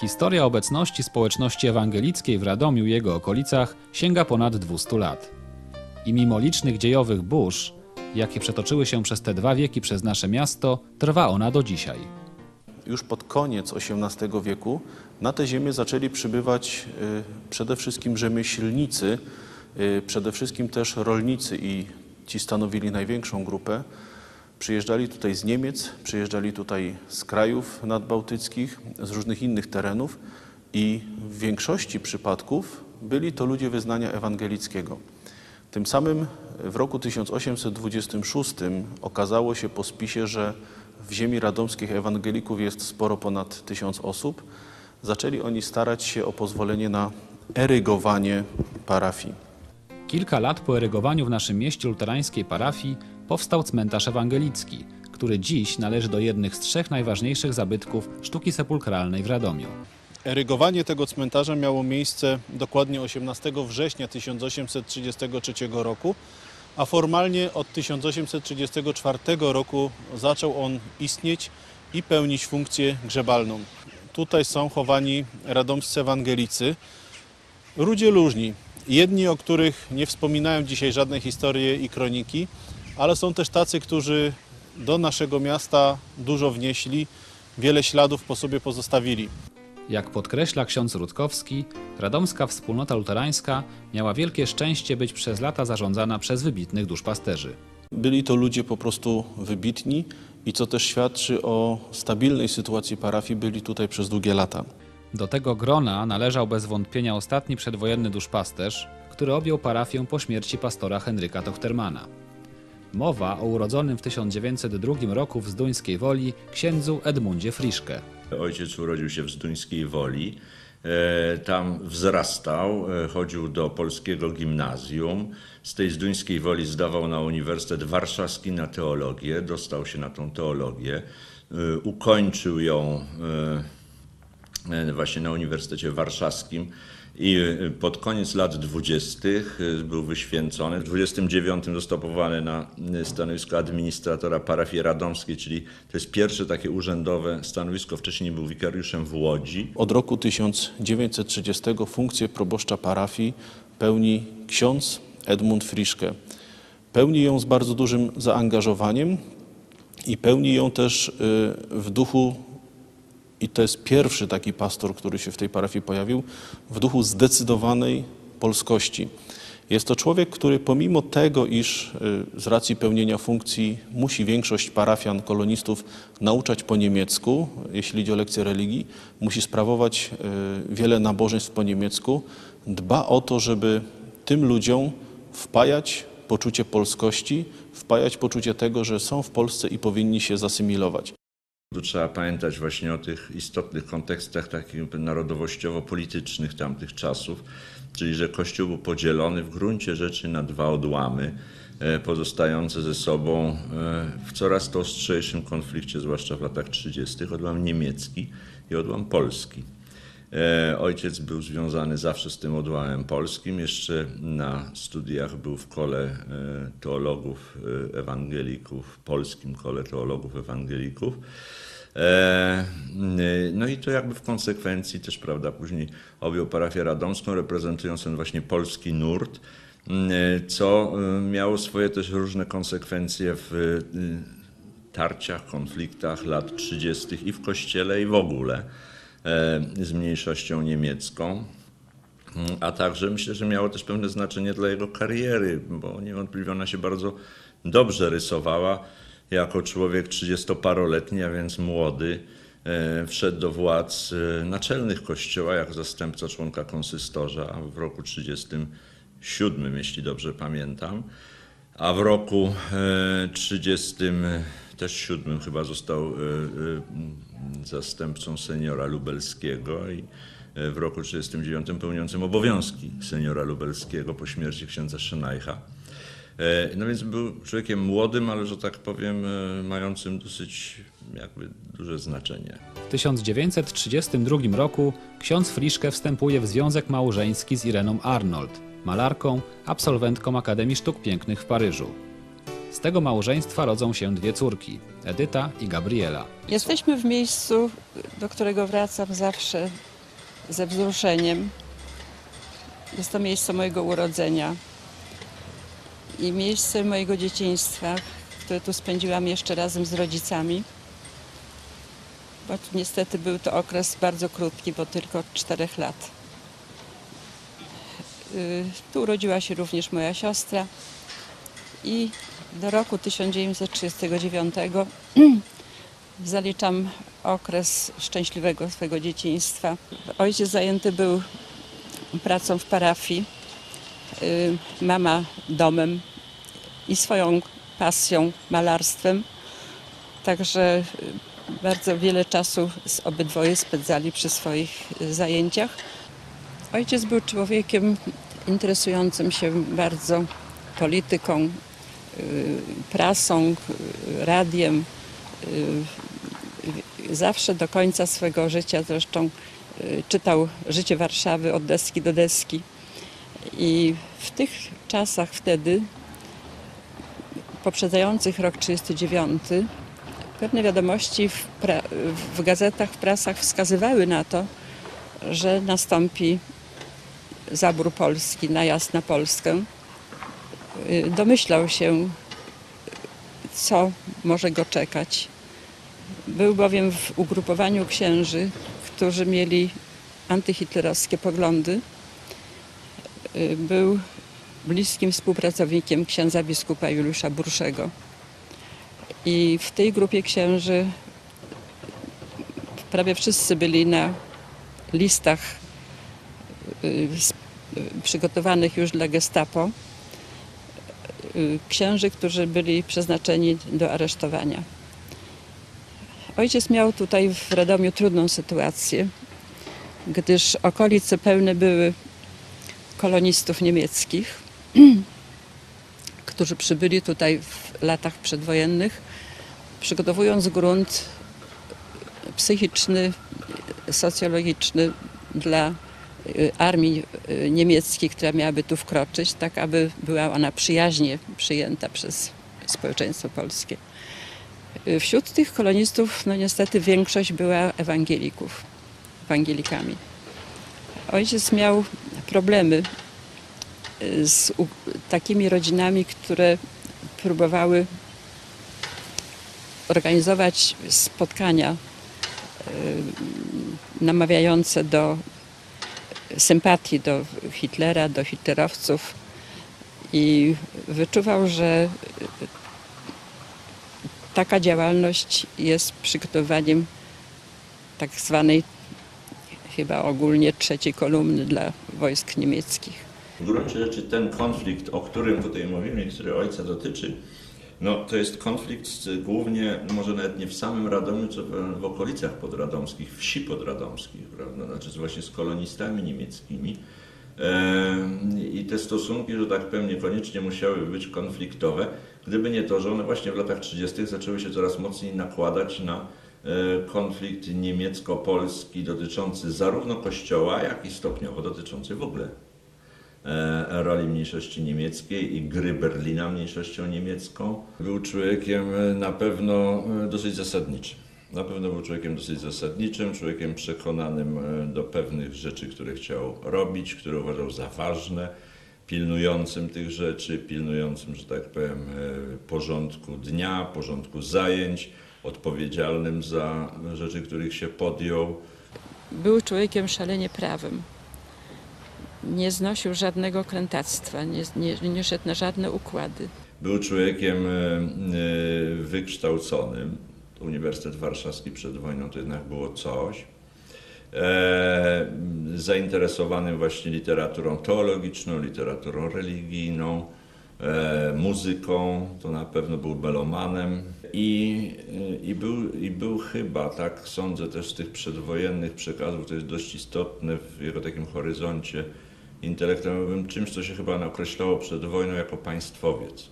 Historia obecności społeczności ewangelickiej w Radomiu i jego okolicach sięga ponad 200 lat. I mimo licznych dziejowych burz, jakie przetoczyły się przez te dwa wieki przez nasze miasto, trwa ona do dzisiaj. Już pod koniec XVIII wieku na tę ziemię zaczęli przybywać y, przede wszystkim rzemieślnicy, y, przede wszystkim też rolnicy i ci stanowili największą grupę. Przyjeżdżali tutaj z Niemiec, przyjeżdżali tutaj z krajów nadbałtyckich, z różnych innych terenów i w większości przypadków byli to ludzie wyznania ewangelickiego. Tym samym w roku 1826 okazało się po spisie, że w ziemi radomskich ewangelików jest sporo ponad tysiąc osób. Zaczęli oni starać się o pozwolenie na erygowanie parafii. Kilka lat po erygowaniu w naszym mieście luterańskiej parafii powstał cmentarz ewangelicki, który dziś należy do jednych z trzech najważniejszych zabytków sztuki sepulkralnej w Radomiu. Erygowanie tego cmentarza miało miejsce dokładnie 18 września 1833 roku, a formalnie od 1834 roku zaczął on istnieć i pełnić funkcję grzebalną. Tutaj są chowani radomscy ewangelicy, ludzie różni. Jedni, o których nie wspominają dzisiaj żadne historie i kroniki, ale są też tacy, którzy do naszego miasta dużo wnieśli, wiele śladów po sobie pozostawili. Jak podkreśla ksiądz Rutkowski, radomska wspólnota luterańska miała wielkie szczęście być przez lata zarządzana przez wybitnych duszpasterzy. Byli to ludzie po prostu wybitni i co też świadczy o stabilnej sytuacji parafii, byli tutaj przez długie lata. Do tego grona należał bez wątpienia ostatni przedwojenny duszpasterz, który objął parafię po śmierci pastora Henryka Tochtermana. Mowa o urodzonym w 1902 roku w Zduńskiej Woli księdzu Edmundzie Friszke. Ojciec urodził się w Zduńskiej Woli. E, Tam wzrastał, e, chodził do polskiego gimnazjum. Z tej Zduńskiej Woli zdawał na Uniwersytet Warszawski na teologię. Dostał się na tą teologię. E, Ukończył ją właśnie na Uniwersytecie Warszawskim i e, pod koniec lat dwudziestych e, był wyświęcony. W 29 został powołany na e, stanowisko administratora parafii radomskiej, czyli to jest pierwsze takie urzędowe stanowisko. Wcześniej był wikariuszem w Łodzi. Od roku 1930 funkcję proboszcza parafii pełni ksiądz Edmund Friszke. Pełni ją z bardzo dużym zaangażowaniem i pełni ją też y, w duchu, i to jest pierwszy taki pastor, który się w tej parafii pojawił, w duchu zdecydowanej polskości. Jest to człowiek, który pomimo tego, iż y, z racji pełnienia funkcji musi większość parafian, kolonistów nauczać po niemiecku, jeśli idzie o lekcje religii, musi sprawować y, wiele nabożeństw po niemiecku, dba o to, żeby tym ludziom wpajać poczucie polskości, wpajać poczucie tego, że są w Polsce i powinni się zasymilować. Tu trzeba pamiętać właśnie o tych istotnych kontekstach takich narodowościowo-politycznych tamtych czasów, czyli że Kościół był podzielony w gruncie rzeczy na dwa odłamy, e, pozostające ze sobą e, w coraz to ostrzejszym konflikcie, zwłaszcza w latach 30., odłam niemiecki i odłam polski. E, Ojciec był związany zawsze z tym odłamem polskim. Jeszcze na studiach był w kole e, teologów e, ewangelików, polskim kole teologów ewangelików. No i to jakby w konsekwencji też, prawda, później objął parafię radomską, reprezentując ten właśnie polski nurt, co miało swoje też różne konsekwencje w tarciach, konfliktach lat 30. i w kościele, i w ogóle z mniejszością niemiecką. Mm, A także myślę, że miało też pewne znaczenie dla jego kariery, bo niewątpliwie ona się bardzo dobrze rysowała. Jako człowiek trzydziestoparoletni, a więc młody, e, wszedł do władz e, naczelnych kościoła jako zastępca członka konsystorza w roku 37, jeśli dobrze pamiętam. A w roku e, 30 też siódmym chyba został e, e, zastępcą seniora lubelskiego i e, w roku 39 pełniącym obowiązki seniora lubelskiego po śmierci księdza Szynajcha. E, No więc był człowiekiem młodym, ale że tak powiem, e, mającym dosyć jakby duże znaczenie. W 1932 roku ksiądz Friszke wstępuje w związek małżeński z Ireną Arnold, malarką, absolwentką Akademii Sztuk Pięknych w Paryżu. Z tego małżeństwa rodzą się dwie córki, Edyta i Gabriela. Jesteśmy w miejscu, do którego wracam zawsze ze wzruszeniem. Jest to miejsce mojego urodzenia i miejsce mojego dzieciństwa, które tu spędziłam jeszcze razem z rodzicami. Bo niestety był to okres bardzo krótki, bo tylko czterech lat. Y, Tu urodziła się również moja siostra i do roku 1939 zaliczam okres szczęśliwego swego dzieciństwa. Ojciec zajęty był pracą w parafii, y, mama domem i swoją pasją, malarstwem. Także y, bardzo wiele czasu z obydwoje spędzali przy swoich y, zajęciach. Ojciec był człowiekiem interesującym się bardzo polityką, prasą, y, radiem. y, Zawsze do końca swego życia zresztą y, czytał Życie Warszawy od deski do deski. I w tych czasach wtedy, poprzedzających rok 39, pewne wiadomości w, w gazetach, w prasach wskazywały na to, że nastąpi zabór Polski, najazd na Polskę. Y, Domyślał się, co może go czekać. Był bowiem w ugrupowaniu księży, którzy mieli antyhitlerowskie poglądy. Y, Był bliskim współpracownikiem księdza biskupa Juliusza Burszego. I w tej grupie księży prawie wszyscy byli na listach y, przygotowanych już dla gestapo księży, którzy byli przeznaczeni do aresztowania. Ojciec miał tutaj w Radomiu trudną sytuację, gdyż okolice pełne były kolonistów niemieckich, którzy przybyli tutaj w latach przedwojennych, przygotowując grunt psychiczny, socjologiczny dla y, armii y, niemieckiej, która miałaby tu wkroczyć, tak aby była ona przyjaźnie przyjęta przez społeczeństwo polskie. Y, Wśród tych kolonistów, no niestety większość była ewangelików, ewangelikami. Ojciec miał problemy y, z takimi rodzinami, które próbowały organizować spotkania y, namawiające do sympatii do Hitlera, do hitlerowców i wyczuwał, że taka działalność jest przygotowaniem tak zwanej chyba ogólnie trzeciej kolumny dla wojsk niemieckich. W gruncie rzeczy ten konflikt, o którym tutaj mówimy, który ojca dotyczy, no to jest konflikt z, głównie, może nawet nie w samym Radomiu, co w, w okolicach podradomskich, wsi podradomskich, prawda? Znaczy właśnie z kolonistami niemieckimi. Em, I te stosunki, że tak powiem, niekoniecznie musiały być konfliktowe, gdyby nie to, że one właśnie w latach 30. zaczęły się coraz mocniej nakładać na e, konflikt niemiecko-polski dotyczący zarówno Kościoła, jak i stopniowo dotyczący w ogóle roli mniejszości niemieckiej i gry Berlina mniejszością niemiecką. Był człowiekiem e, na pewno e, dosyć zasadniczym. Na pewno był człowiekiem dosyć zasadniczym, człowiekiem przekonanym e, do pewnych rzeczy, które chciał robić, które uważał za ważne, pilnującym tych rzeczy, pilnującym, że tak powiem, e, porządku dnia, porządku zajęć, odpowiedzialnym za rzeczy, których się podjął. Był człowiekiem szalenie prawym. Nie znosił żadnego krętactwa, nie, nie, nie szedł na żadne układy. Był człowiekiem e, e, wykształconym. Uniwersytet Warszawski przed wojną to jednak było coś. E, zainteresowanym właśnie literaturą teologiczną, literaturą religijną, muzyką, to na pewno był melomanem i, i, był, i był chyba, tak sądzę też z tych przedwojennych przekazów, to jest dość istotne w jego takim horyzoncie intelektualnym, czymś, co się chyba określało przed wojną jako państwowiec.